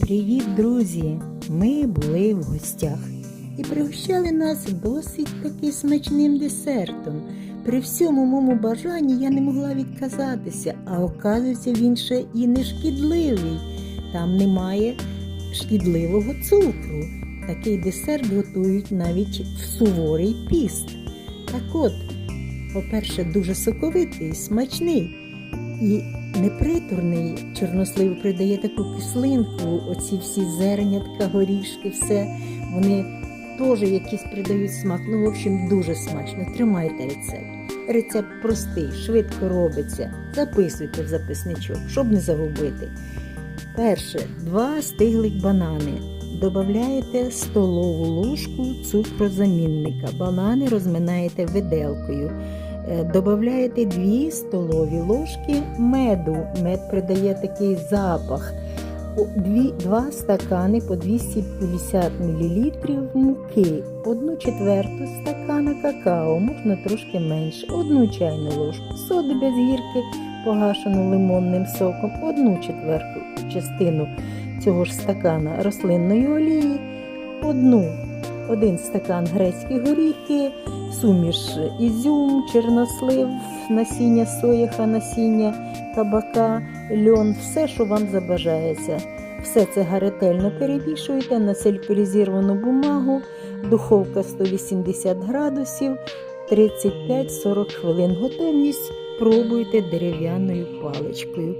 Привіт, друзі! Ми були в гостях і пригощали нас досить таки смачним десертом. При всьому моєму бажанні я не могла відказатися, а оказується, він ще і не шкідливий. Там немає шкідливого цукру. Такий десерт готують навіть в суворий піст. Так от, по-перше, дуже соковитий, смачний і непритурний. Чорнослив придає таку кислинку, оці всі зернятка, горішки, все. Вони теж якісь придають смак. Ну, в общем, дуже смачно. Тримайте рецепт. Рецепт простий, швидко робиться. Записуйте в записничок, щоб не загубити. Перше, два стиглих банани. Добавляєте столову ложку цукрозамінника. Банани розминаєте виделкою. Е, Добавляєте 2 столові ложки меду. Мед придає такий запах. О, Дві, два стакани по 250 мл муки, одну четверту стакана какао, можна трошки менше, одну чайну ложку соди без гірки, погашену лимонним соком, одну четверту частину цього ж стакана рослинної олії, одну, один стакан грецькі горіхи, суміш ізюм, чорнослив, насіння соєха, насіння кабака, льон, все, що вам забажається. Все це ретельно перемішуєте на сельфорізіровану бумагу, духовка 180 градусів, 35-40 хвилин. Готовність пробуйте дерев'яною паличкою.